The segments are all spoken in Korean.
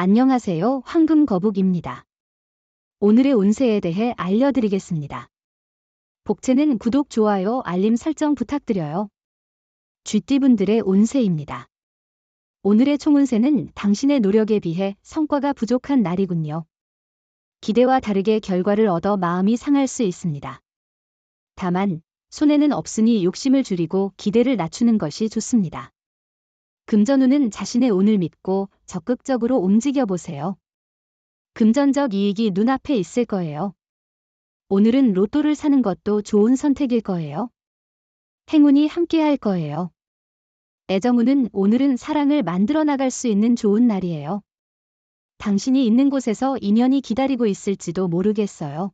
안녕하세요. 황금 거북입니다. 오늘의 운세에 대해 알려드리겠습니다. 복채는 구독, 좋아요, 알림 설정 부탁드려요. 쥐띠분들의 운세입니다. 오늘의 총운세는 당신의 노력에 비해 성과가 부족한 날이군요. 기대와 다르게 결과를 얻어 마음이 상할 수 있습니다. 다만, 손해는 없으니 욕심을 줄이고 기대를 낮추는 것이 좋습니다. 금전운은 자신의 운을 믿고 적극적으로 움직여 보세요. 금전적 이익이 눈앞에 있을 거예요. 오늘은 로또를 사는 것도 좋은 선택일 거예요. 행운이 함께 할 거예요. 애정운은 오늘은 사랑을 만들어 나갈 수 있는 좋은 날이에요. 당신이 있는 곳에서 인연이 기다리고 있을지도 모르겠어요.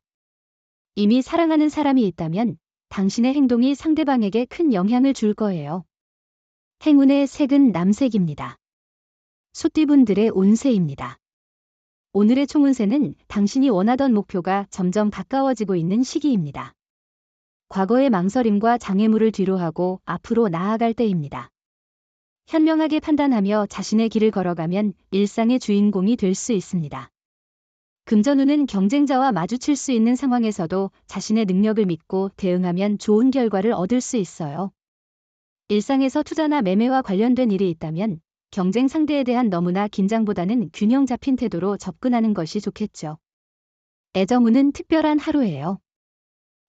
이미 사랑하는 사람이 있다면 당신의 행동이 상대방에게 큰 영향을 줄 거예요. 행운의 색은 남색입니다. 소띠분들의 운세입니다. 오늘의 총운세는 당신이 원하던 목표가 점점 가까워지고 있는 시기입니다. 과거의 망설임과 장애물을 뒤로하고 앞으로 나아갈 때입니다. 현명하게 판단하며 자신의 길을 걸어가면 일상의 주인공이 될 수 있습니다. 금전운은 경쟁자와 마주칠 수 있는 상황에서도 자신의 능력을 믿고 대응하면 좋은 결과를 얻을 수 있어요. 일상에서 투자나 매매와 관련된 일이 있다면 경쟁 상대에 대한 너무나 긴장보다는 균형 잡힌 태도로 접근하는 것이 좋겠죠. 애정운은 특별한 하루예요.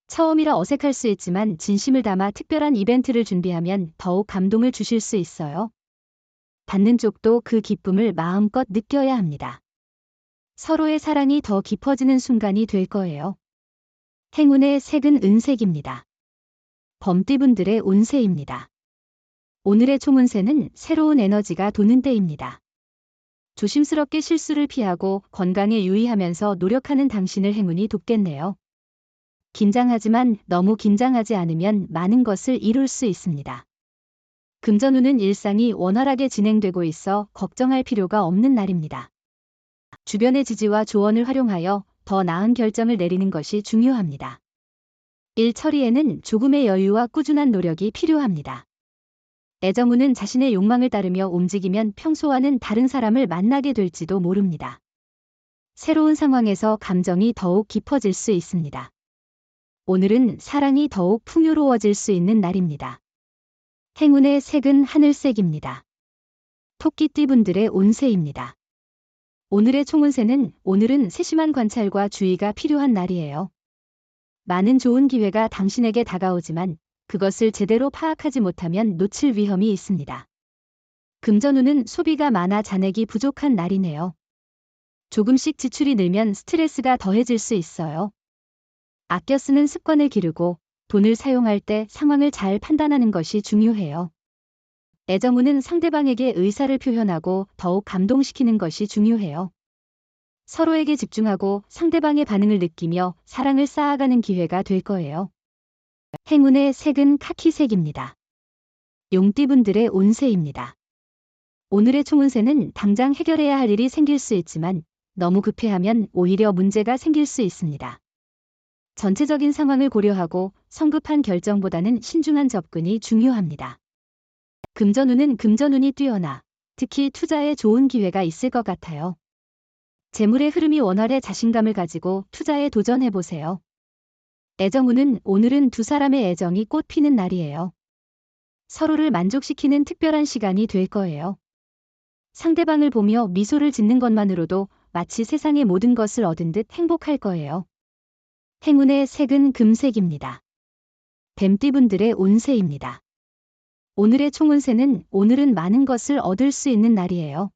처음이라 어색할 수 있지만 진심을 담아 특별한 이벤트를 준비하면 더욱 감동을 주실 수 있어요. 받는 쪽도 그 기쁨을 마음껏 느껴야 합니다. 서로의 사랑이 더 깊어지는 순간이 될 거예요. 행운의 색은 은색입니다. 범띠분들의 운세입니다. 오늘의 총운세는 새로운 에너지가 도는 때입니다. 조심스럽게 실수를 피하고 건강에 유의하면서 노력하는 당신을 행운이 돕겠네요. 긴장하지만 너무 긴장하지 않으면 많은 것을 이룰 수 있습니다. 금전운은 일상이 원활하게 진행되고 있어 걱정할 필요가 없는 날입니다. 주변의 지지와 조언을 활용하여 더 나은 결정을 내리는 것이 중요합니다. 일 처리에는 조금의 여유와 꾸준한 노력이 필요합니다. 애정운은 자신의 욕망을 따르며 움직이면 평소와는 다른 사람을 만나게 될지도 모릅니다. 새로운 상황에서 감정이 더욱 깊어질 수 있습니다. 오늘은 사랑이 더욱 풍요로워질 수 있는 날입니다. 행운의 색은 하늘색입니다. 토끼띠분들의 운세입니다. 오늘의 총운세는 오늘은 세심한 관찰과 주의가 필요한 날이에요. 많은 좋은 기회가 당신에게 다가오지만 그것을 제대로 파악하지 못하면 놓칠 위험이 있습니다. 금전운은 소비가 많아 잔액이 부족한 날이네요. 조금씩 지출이 늘면 스트레스가 더해질 수 있어요. 아껴 쓰는 습관을 기르고 돈을 사용할 때 상황을 잘 판단하는 것이 중요해요. 애정운은 상대방에게 의사를 표현하고 더욱 감동시키는 것이 중요해요. 서로에게 집중하고 상대방의 반응을 느끼며 사랑을 쌓아가는 기회가 될 거예요. 행운의 색은 카키색입니다. 용띠분들의 운세입니다. 오늘의 총운세는 당장 해결해야 할 일이 생길 수 있지만 너무 급해하면 오히려 문제가 생길 수 있습니다. 전체적인 상황을 고려하고 성급한 결정보다는 신중한 접근이 중요합니다. 금전운은 금전운이 뛰어나 특히 투자에 좋은 기회가 있을 것 같아요. 재물의 흐름이 원활해 자신감을 가지고 투자에 도전해보세요. 애정운은 오늘은 두 사람의 애정이 꽃피는 날이에요. 서로를 만족시키는 특별한 시간이 될 거예요. 상대방을 보며 미소를 짓는 것만으로도 마치 세상의 모든 것을 얻은 듯 행복할 거예요. 행운의 색은 금색입니다. 뱀띠분들의 운세입니다. 오늘의 총운세는 오늘은 많은 것을 얻을 수 있는 날이에요.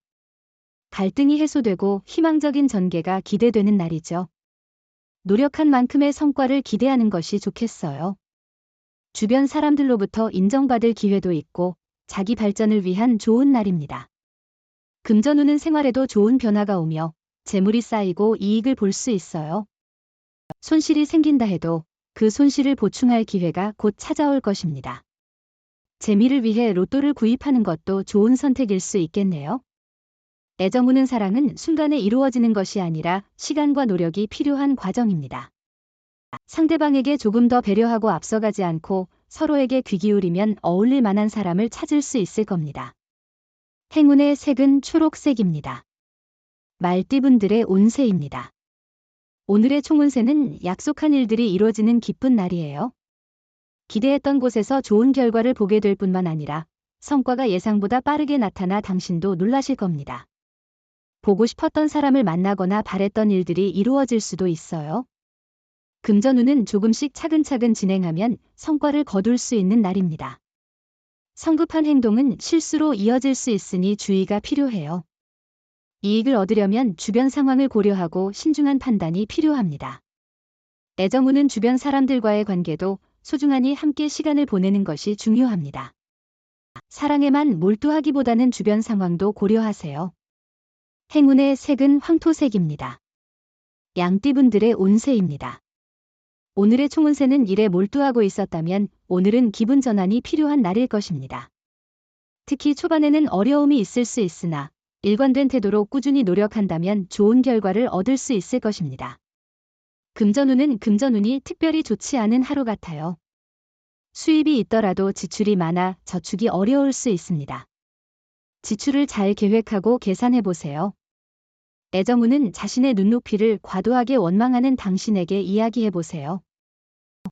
갈등이 해소되고 희망적인 전개가 기대되는 날이죠. 노력한 만큼의 성과를 기대하는 것이 좋겠어요. 주변 사람들로부터 인정받을 기회도 있고 자기 발전을 위한 좋은 날입니다. 금전운은 생활에도 좋은 변화가 오며 재물이 쌓이고 이익을 볼 수 있어요. 손실이 생긴다 해도 그 손실을 보충할 기회가 곧 찾아올 것입니다. 재미를 위해 로또를 구입하는 것도 좋은 선택일 수 있겠네요. 애정우는 사랑은 순간에 이루어지는 것이 아니라 시간과 노력이 필요한 과정입니다. 상대방에게 조금 더 배려하고 앞서가지 않고 서로에게 귀 기울이면 어울릴 만한 사람을 찾을 수 있을 겁니다. 행운의 색은 초록색입니다. 말띠분들의 운세입니다. 오늘의 총운세는 약속한 일들이 이루어지는 기쁜 날이에요. 기대했던 곳에서 좋은 결과를 보게 될 뿐만 아니라 성과가 예상보다 빠르게 나타나 당신도 놀라실 겁니다. 보고 싶었던 사람을 만나거나 바랬던 일들이 이루어질 수도 있어요. 금전운은 조금씩 차근차근 진행하면 성과를 거둘 수 있는 날입니다. 성급한 행동은 실수로 이어질 수 있으니 주의가 필요해요. 이익을 얻으려면 주변 상황을 고려하고 신중한 판단이 필요합니다. 애정운은 주변 사람들과의 관계도 소중하니 함께 시간을 보내는 것이 중요합니다. 사랑에만 몰두하기보다는 주변 상황도 고려하세요. 행운의 색은 황토색입니다. 양띠분들의 운세입니다. 오늘의 총운세는 일에 몰두하고 있었다면 오늘은 기분 전환이 필요한 날일 것입니다. 특히 초반에는 어려움이 있을 수 있으나 일관된 태도로 꾸준히 노력한다면 좋은 결과를 얻을 수 있을 것입니다. 금전운은 금전운이 특별히 좋지 않은 하루 같아요. 수입이 있더라도 지출이 많아 저축이 어려울 수 있습니다. 지출을 잘 계획하고 계산해 보세요. 애정운은 자신의 눈높이를 과도하게 원망하는 당신에게 이야기해 보세요.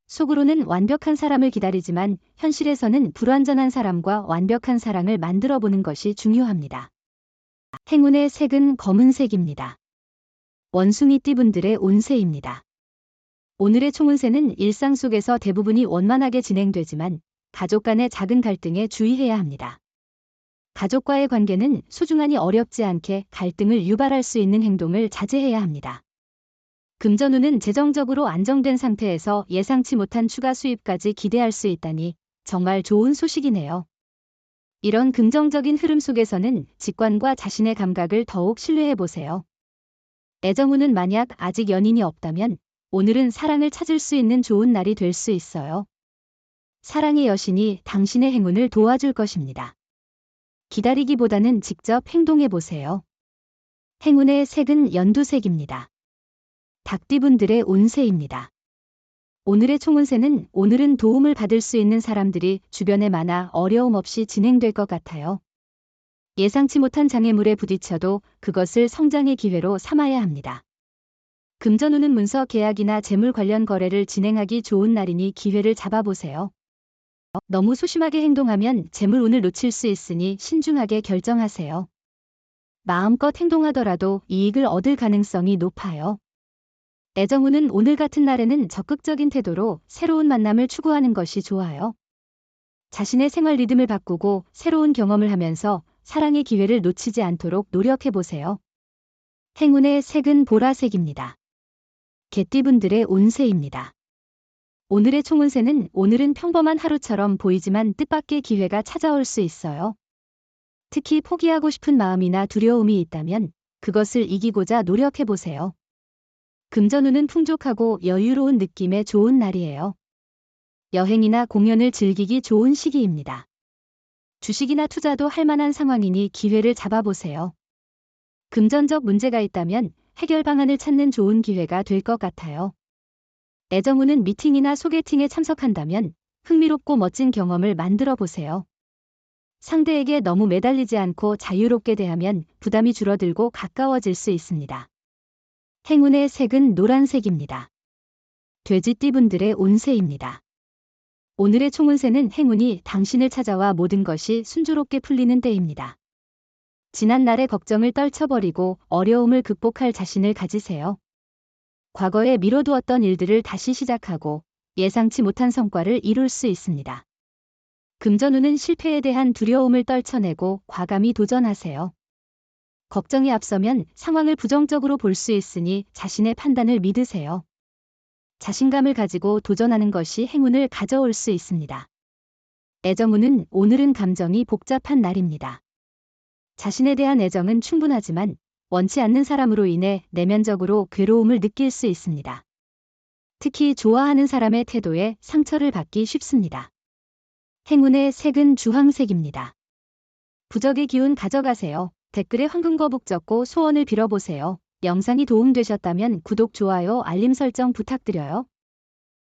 속으로는 완벽한 사람을 기다리지만 현실에서는 불완전한 사람과 완벽한 사랑을 만들어 보는 것이 중요합니다. 행운의 색은 검은색입니다. 원숭이 띠분들의 운세입니다. 오늘의 총운세는 일상 속에서 대부분이 원만하게 진행되지만 가족 간의 작은 갈등에 주의해야 합니다. 가족과의 관계는 소중하니 어렵지 않게 갈등을 유발할 수 있는 행동을 자제해야 합니다. 금전운은 재정적으로 안정된 상태에서 예상치 못한 추가 수입까지 기대할 수 있다니 정말 좋은 소식이네요. 이런 긍정적인 흐름 속에서는 직관과 자신의 감각을 더욱 신뢰해 보세요. 애정운은 만약 아직 연인이 없다면 오늘은 사랑을 찾을 수 있는 좋은 날이 될 수 있어요. 사랑의 여신이 당신의 행운을 도와줄 것입니다. 기다리기보다는 직접 행동해 보세요. 행운의 색은 연두색입니다. 닭띠분들의 운세입니다. 오늘의 총운세는 오늘은 도움을 받을 수 있는 사람들이 주변에 많아 어려움 없이 진행될 것 같아요. 예상치 못한 장애물에 부딪혀도 그것을 성장의 기회로 삼아야 합니다. 금전운은 문서 계약이나 재물 관련 거래를 진행하기 좋은 날이니 기회를 잡아보세요. 너무 소심하게 행동하면 재물운을 놓칠 수 있으니 신중하게 결정하세요. 마음껏 행동하더라도 이익을 얻을 가능성이 높아요. 애정운은 오늘 같은 날에는 적극적인 태도로 새로운 만남을 추구하는 것이 좋아요. 자신의 생활 리듬을 바꾸고 새로운 경험을 하면서 사랑의 기회를 놓치지 않도록 노력해 보세요. 행운의 색은 보라색입니다. 개띠분들의 운세입니다. 오늘의 총운세는 오늘은 평범한 하루처럼 보이지만 뜻밖의 기회가 찾아올 수 있어요. 특히 포기하고 싶은 마음이나 두려움이 있다면 그것을 이기고자 노력해 보세요. 금전운은 풍족하고 여유로운 느낌의 좋은 날이에요. 여행이나 공연을 즐기기 좋은 시기입니다. 주식이나 투자도 할 만한 상황이니 기회를 잡아보세요. 금전적 문제가 있다면 해결 방안을 찾는 좋은 기회가 될 것 같아요. 애정운은 미팅이나 소개팅에 참석한다면 흥미롭고 멋진 경험을 만들어 보세요. 상대에게 너무 매달리지 않고 자유롭게 대하면 부담이 줄어들고 가까워질 수 있습니다. 행운의 색은 노란색입니다. 돼지띠분들의 운세입니다. 오늘의 총운세는 행운이 당신을 찾아와 모든 것이 순조롭게 풀리는 때입니다. 지난 날의 걱정을 떨쳐버리고 어려움을 극복할 자신을 가지세요. 과거에 미뤄두었던 일들을 다시 시작하고 예상치 못한 성과를 이룰 수 있습니다. 금전운은 실패에 대한 두려움을 떨쳐내고 과감히 도전하세요. 걱정이 앞서면 상황을 부정적으로 볼 수 있으니 자신의 판단을 믿으세요. 자신감을 가지고 도전하는 것이 행운을 가져올 수 있습니다. 애정운은 오늘은 감정이 복잡한 날입니다. 자신에 대한 애정은 충분하지만 원치 않는 사람으로 인해 내면적으로 괴로움을 느낄 수 있습니다. 특히 좋아하는 사람의 태도에 상처를 받기 쉽습니다. 행운의 색은 주황색입니다. 부적의 기운 가져가세요. 댓글에 황금거북 적고 소원을 빌어보세요. 영상이 도움되셨다면 구독, 좋아요, 알림 설정 부탁드려요.